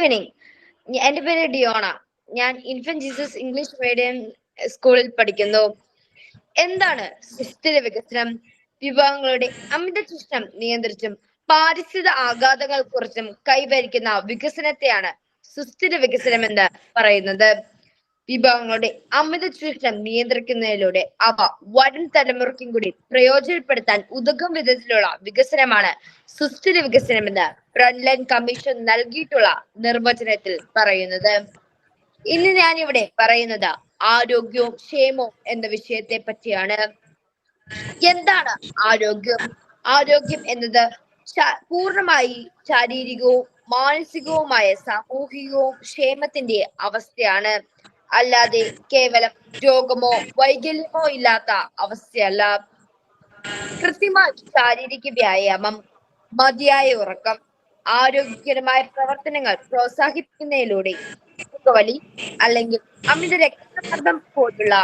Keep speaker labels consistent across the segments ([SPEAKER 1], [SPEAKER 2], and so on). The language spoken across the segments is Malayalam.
[SPEAKER 1] ഈവനിങ് എന്റെ പേര് ഡിയോണ. ഞാൻ ഇൻഫൻ ജീസസ് ഇംഗ്ലീഷ് മീഡിയം സ്കൂളിൽ പഠിക്കുന്നു. എന്താണ് സുസ്ഥിര വികസനം? വിഭവങ്ങളുടെ അമിത ചൂഷണം നിയന്ത്രിച്ചും പാരിസ്ഥിത ആഘാതങ്ങൾ കുറിച്ചും കൈവരിക്കുന്ന വികസനത്തെയാണ് സുസ്ഥിര വികസനം എന്ന് പറയുന്നത്. വിഭവങ്ങളുടെ അമിത ചൂഷണം നിയന്ത്രിക്കുന്നതിലൂടെ അവ വരും തലമുറയ്ക്കും കൂടി പ്രയോജനപ്പെടുത്താൻ ഉതകും വിധത്തിലുള്ള വികസനമാണ് സുസ്ഥിര വികസനം എന്ന് ഫ്രണ്ട്ലൈൻ കമ്മീഷൻ നൽകിയിട്ടുള്ള നിർവചനത്തിൽ പറയുന്നത്. ഇന്ന് ഞാൻ ഇവിടെ പറയുന്നത് ആരോഗ്യവും ക്ഷേമവും എന്ന വിഷയത്തെ പറ്റിയാണ്. എന്താണ് ആരോഗ്യം? ആരോഗ്യം എന്നത് പൂർണമായി ശാരീരികവും മാനസികവുമായ സാമൂഹികവും ക്ഷേമത്തിന്റെ അവസ്ഥയാണ്. അല്ലാതെ കേവലം രോഗമോ വൈകല്യമോ ഇല്ലാത്ത അവസ്ഥയല്ല. കൃത്യമായ ശാരീരിക വ്യായാമം മതിയായ ഉറക്കം ആരോഗ്യകരമായ പ്രവർത്തനങ്ങൾ പ്രോത്സാഹിപ്പിക്കുന്നതിലൂടെ പുകവലി അല്ലെങ്കിൽ അമിത രക്തസമ്മർദ്ദം പോലുള്ള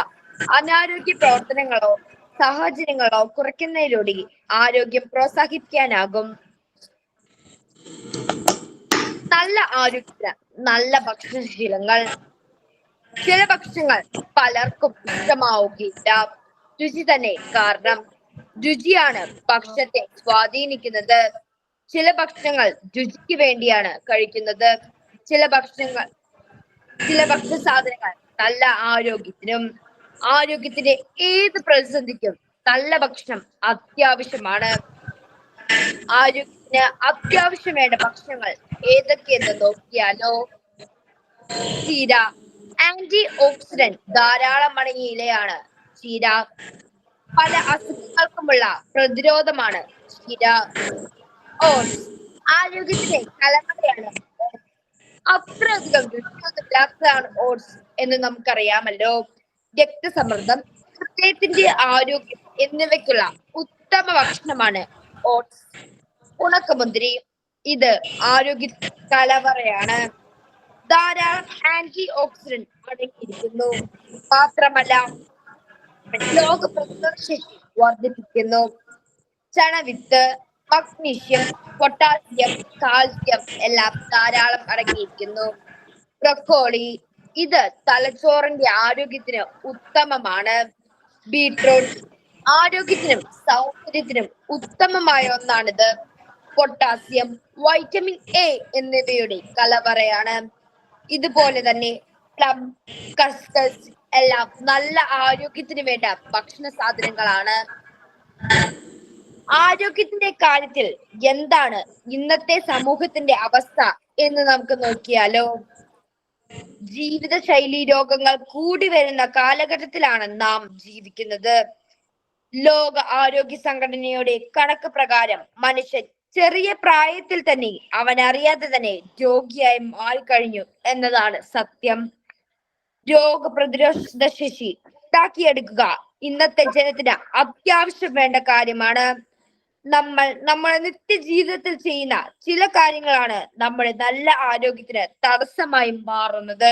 [SPEAKER 1] അനാരോഗ്യ പ്രവർത്തനങ്ങളോ സാഹചര്യങ്ങളോ കുറയ്ക്കുന്നതിലൂടെ ആരോഗ്യം പ്രോത്സാഹിപ്പിക്കാനാകും. നല്ല ആരോഗ്യത്തിന് നല്ല ഭക്ഷണശീലങ്ങൾ. ചില ഭക്ഷണങ്ങൾ പലർക്കും ഇഷ്ടമാവുകയില്ല. രുചി തന്നെ കാരണം. രുചിയാണ് ഭക്ഷണത്തെ സ്വാധീനിക്കുന്നത്. ചില ഭക്ഷണങ്ങൾ രുചിക്ക് വേണ്ടിയാണ് കഴിക്കുന്നത്. ചില ഭക്ഷണങ്ങൾ ചില ഭക്ഷണ സാധനങ്ങൾ നല്ല ആരോഗ്യത്തിനും ആരോഗ്യത്തിന്റെ ഏത് പ്രതിസന്ധിക്കും നല്ല ഭക്ഷണം അത്യാവശ്യമാണ്. ആരോഗ്യത്തിന് അത്യാവശ്യം വേണ്ട ഭക്ഷണങ്ങൾ ഏതൊക്കെയെന്ന് നോക്കിയാലോ? ചീര ആന്റി ഓക്സിഡന്റ് ധാരാളം അടങ്ങിയ ഇലയാണ് ചീര. പല അസുഖങ്ങൾക്കുമുള്ള പ്രതിരോധമാണ് ചീര. ഓട്സ് ആരോഗ്യത്തിന്റെ കലമറയാണ്. അത്രയധികം രുചിയൊന്നുമില്ലാത്തതാണ് ഓട്സ് എന്ന് നമുക്കറിയാമല്ലോ. രക്തസമ്മർദ്ദം ഹൃദയത്തിന്റെ ആരോഗ്യം എന്നിവയ്ക്കുള്ള ഉത്തമ ഭക്ഷണമാണ് ഓട്സ്. ഉണക്കമുന്തിരി ഇത് ആരോഗ്യ കലവറയാണ് ധാരാളം ആന്റി ഓക്സിഡന്റ് അടങ്ങിയിരിക്കുന്നു മാത്രമല്ല രോഗപ്രതിരോധ ശേഷി വർദ്ധിപ്പിക്കുന്നു. ചണവിത്ത് മഗ്നീഷ്യം പൊട്ടാസ്യം കാൽസ്യം എല്ലാം ധാരാളം അടങ്ങിയിരിക്കുന്നു. ബ്രക്കോളി ഇത് തലച്ചോറിന്റെ ആരോഗ്യത്തിന് ഉത്തമമാണ്. ബീട്രൂട്ട് ആരോഗ്യത്തിനും സൗന്ദര്യത്തിനും ഉത്തമമായ ഒന്നാണിത്. പൊട്ടാസ്യം വൈറ്റമിൻ എ എന്നിവയുടെ കലവറയാണ്. ഇതുപോലെ തന്നെ പ്ലം കസ്കസ് എല്ലാം നല്ല ആരോഗ്യത്തിന് വേണ്ട ഭക്ഷണ സാധനങ്ങളാണ്. ആരോഗ്യത്തിന്റെ കാര്യത്തിൽ എന്താണ് ഇന്നത്തെ സമൂഹത്തിന്റെ അവസ്ഥ എന്ന് നമുക്ക് നോക്കിയാലോ? ജീവിതശൈലി രോഗങ്ങൾ കൂടി വരുന്ന കാലഘട്ടത്തിലാണ് നാം ജീവിക്കുന്നത്. ലോക ആരോഗ്യ സംഘടനയുടെ കണക്ക് പ്രകാരം മനുഷ്യൻ ചെറിയ പ്രായത്തിൽ തന്നെ അവൻ അറിയാതെ തന്നെ രോഗിയായി മാറിക്കഴിഞ്ഞു എന്നതാണ് സത്യം. രോഗപ്രതിരോധ ശേഷി ഉണ്ടാക്കിയെടുക്കുക ഇന്നത്തെ ജനത്തിന് അത്യാവശ്യം വേണ്ട കാര്യമാണ്. നമ്മൾ നമ്മുടെ നിത്യജീവിതത്തിൽ ചെയ്യുന്ന ചില കാര്യങ്ങളാണ് നമ്മുടെ നല്ല ആരോഗ്യത്തിന് തടസ്സമായി മാറുന്നത്.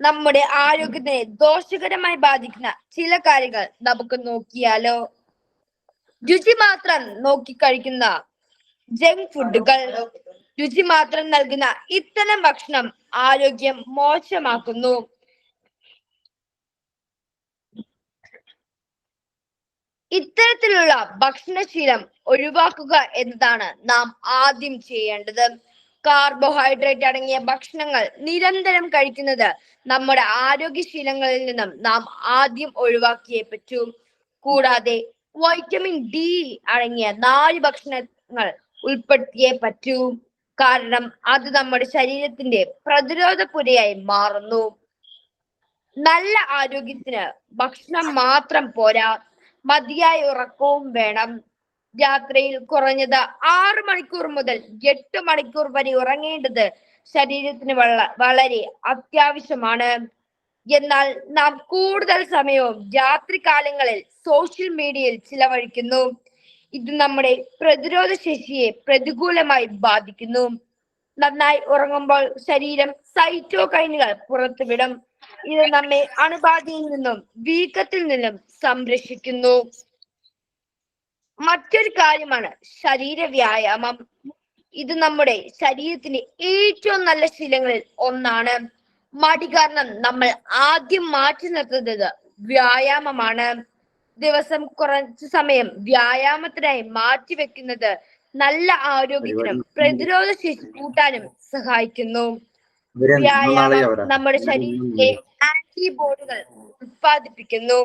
[SPEAKER 1] നമ്മുടെ ആരോഗ്യത്തിനെ ദോഷകരമായി ബാധിക്കുന്ന ചില കാര്യങ്ങൾ നമുക്ക് നോക്കിയാലോ? രുചി മാത്രം നോക്കി കഴിക്കുന്ന ജങ്ക് ഫുഡുകൾ രുചി മാത്രം നൽകുന്ന ഇത്തരം ഭക്ഷണം ആരോഗ്യം മോശമാക്കുന്നു. ഇത്തരത്തിലുള്ള ഭക്ഷണശീലം ഒഴിവാക്കുക എന്നതാണ് നാം ആദ്യം ചെയ്യേണ്ടത്. കാർബോഹൈഡ്രേറ്റ് അടങ്ങിയ ഭക്ഷണങ്ങൾ നിരന്തരം കഴിക്കുന്നത് നമ്മുടെ ആരോഗ്യശീലങ്ങളിൽ നിന്നും നാം ആദ്യം ഒഴിവാക്കിയേ പറ്റൂ. കൂടാതെ വൈറ്റമിൻ ഡി അടങ്ങിയ നാല് ഭക്ഷണങ്ങൾ ഉൾപ്പെടുത്തിയേ പറ്റൂ. കാരണം അത് നമ്മുടെ ശരീരത്തിന്റെ പ്രതിരോധ പുരയായി മാറുന്നു. നല്ല ആരോഗ്യത്തിന് ഭക്ഷണം മാത്രം പോരാ. മതിയായ ഉറക്കവും വേണം. രാത്രിയിൽ കുറഞ്ഞത് ആറ് മണിക്കൂർ മുതൽ എട്ട് മണിക്കൂർ വരെ ഉറങ്ങേണ്ടത് ശരീരത്തിന് വള വളരെ അത്യാവശ്യമാണ്. എന്നാൽ നാം കൂടുതൽ സമയവും രാത്രി കാലങ്ങളിൽ സോഷ്യൽ മീഡിയയിൽ ചിലവഴിക്കുന്നു. ഇത് നമ്മുടെ പ്രതിരോധ ശേഷിയെ പ്രതികൂലമായി ബാധിക്കുന്നു. നന്നായി ഉറങ്ങുമ്പോൾ ശരീരം സൈറ്റോകൈനുകൾ പുറത്തുവിടും. ഇത് നമ്മെ അണുബാധയിൽ നിന്നും വീക്കത്തിൽ നിന്നും സംരക്ഷിക്കുന്നു. മറ്റൊരു കാര്യമാണ് ശരീര വ്യായാമം ഇത് നമ്മുടെ ശരീരത്തിന്റെ ഏറ്റവും നല്ല ശീലങ്ങളിൽ ഒന്നാണ്. മടി കാരണം നമ്മൾ ആദ്യം മാറ്റി നിർത്തുന്നത് വ്യായാമമാണ്. ദിവസം കുറച്ച് സമയം വ്യായാമത്തിനായി മാറ്റിവെക്കുന്നത് നല്ല ആരോഗ്യത്തിനും പ്രതിരോധ ശേഷി കൂട്ടാനും സഹായിക്കുന്നു. വ്യായാമം നമ്മുടെ ശരീരത്തിലെ ആന്റിബോഡികൾ ഉത്പാദിപ്പിക്കുന്നു.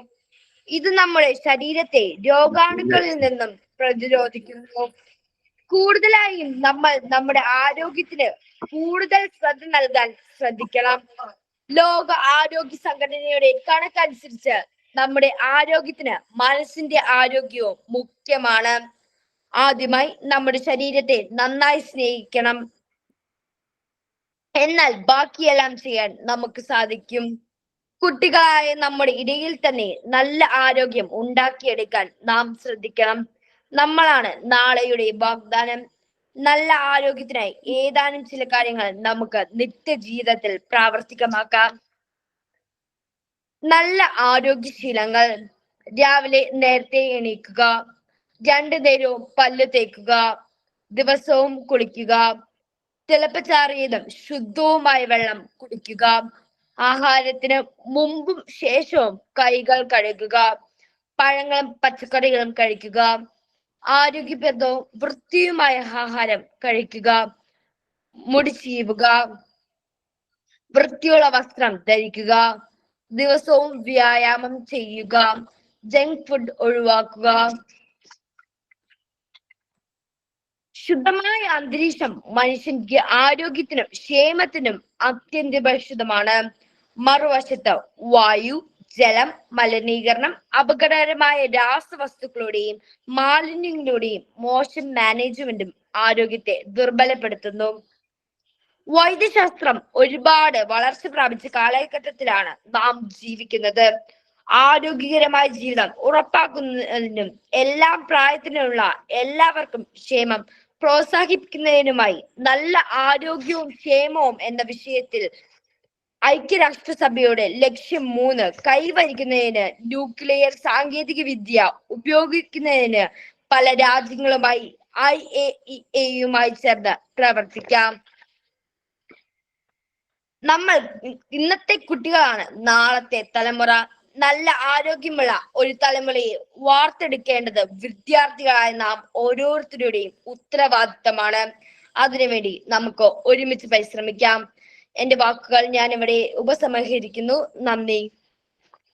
[SPEAKER 1] ഇത് നമ്മുടെ ശരീരത്തെ രോഗാണുക്കളിൽ നിന്നും പ്രതിരോധിക്കുന്നു. കൂടുതലായും നമ്മൾ നമ്മുടെ ആരോഗ്യത്തിന് കൂടുതൽ ശ്രദ്ധ നൽകാൻ ശ്രദ്ധിക്കണം. ലോക ആരോഗ്യ സംഘടനയുടെ കണക്കനുസരിച്ച് നമ്മുടെ ആരോഗ്യത്തിന് മനസ്സിന്റെ ആരോഗ്യവും മുഖ്യമാണ്. ആദ്യമായി നമ്മുടെ ശരീരത്തെ നന്നായി സ്നേഹിക്കണം. എന്നാൽ ബാക്കിയെല്ലാം ചെയ്യാൻ നമുക്ക് സാധിക്കും. കുട്ടികളായ നമ്മുടെ ഇടയിൽ തന്നെ നല്ല ആരോഗ്യം ഉണ്ടാക്കിയെടുക്കാൻ നാം ശ്രദ്ധിക്കണം. നമ്മളാണ് നാളെയുടെ വാഗ്ദാനം. നല്ല ആരോഗ്യത്തിനായി ഏതാനും ചില കാര്യങ്ങൾ നമുക്ക് നിത്യജീവിതത്തിൽ പ്രാവർത്തികമാക്കാം. നല്ല ആരോഗ്യശീലങ്ങൾ. രാവിലെ നേരത്തെ എണീക്കുക. രണ്ടു നേരവും പല്ല് തേക്കുക ദിവസവും കുളിക്കുക തിളപ്പച്ചാറിയതും ശുദ്ധവുമായ വെള്ളം കുടിക്കുക ആഹാരത്തിന് മുമ്പും ശേഷവും കൈകൾ കഴുകുക പഴങ്ങളും പച്ചക്കറികളും കഴിക്കുക ആരോഗ്യപ്രദവും വൃത്തിയുമായ ആഹാരം കഴിക്കുക മുടി ചീവുക വൃത്തിയുള്ള വസ്ത്രം ധരിക്കുക ദിവസവും വ്യായാമം ചെയ്യുക ജങ്ക് ഫുഡ് ഒഴിവാക്കുക ശുദ്ധമായ അന്തരീക്ഷം മനുഷ്യന്റെ ആരോഗ്യത്തിനും ക്ഷേമത്തിനും അത്യന്താപേക്ഷിതമാണ് മറുവശത്ത് വായു ജലം മലിനീകരണം അപകടകരമായ രാസവസ്തുക്കളുടെയും മാലിന്യങ്ങളുടെയും മോശം മാനേജ്മെന്റും ആരോഗ്യത്തെ ദുർബലപ്പെടുത്തുന്നു. വൈദ്യശാസ്ത്രം ഒരുപാട് വളർച്ച പ്രാപിച്ച കാലഘട്ടത്തിലാണ് നാം ജീവിക്കുന്നത്. ആരോഗ്യകരമായ ജീവിതം ഉറപ്പാക്കുന്നതിനും എല്ലാ പ്രായത്തിനുള്ള എല്ലാവർക്കും ക്ഷേമം പ്രോത്സാഹിപ്പിക്കുന്നതിനുമായി നല്ല ആരോഗ്യവും ക്ഷേമവും എന്ന വിഷയത്തിൽ ഐക്യരാഷ്ട്രസഭയുടെ ലക്ഷ്യം മൂന്ന്. കൈവരിക്കുന്നതിന് ന്യൂക്ലിയർ സാങ്കേതിക വിദ്യ ഉപയോഗിക്കുന്നതിന് പല രാജ്യങ്ങളുമായി ഐ എ ഇ എയുമായി ചേർന്ന് പ്രവർത്തിക്കാം. നമ്മൾ ഇന്നത്തെ കുട്ടികളാണ് നാളത്തെ തലമുറ. നല്ല ആരോഗ്യമുള്ള ഒരു തലമുറയെ വാർത്തെടുക്കേണ്ടത് വിദ്യാർത്ഥികളായ നാം ഓരോരുത്തരുടെയും ഉത്തരവാദിത്തമാണ്. അതിനുവേണ്ടി നമുക്ക് ഒരുമിച്ച് പരിശ്രമിക്കാം. എന്റെ വാക്കുകൾ ഞാൻ ഇവിടെ ഉപസംഹരിക്കുന്നു. നന്ദി.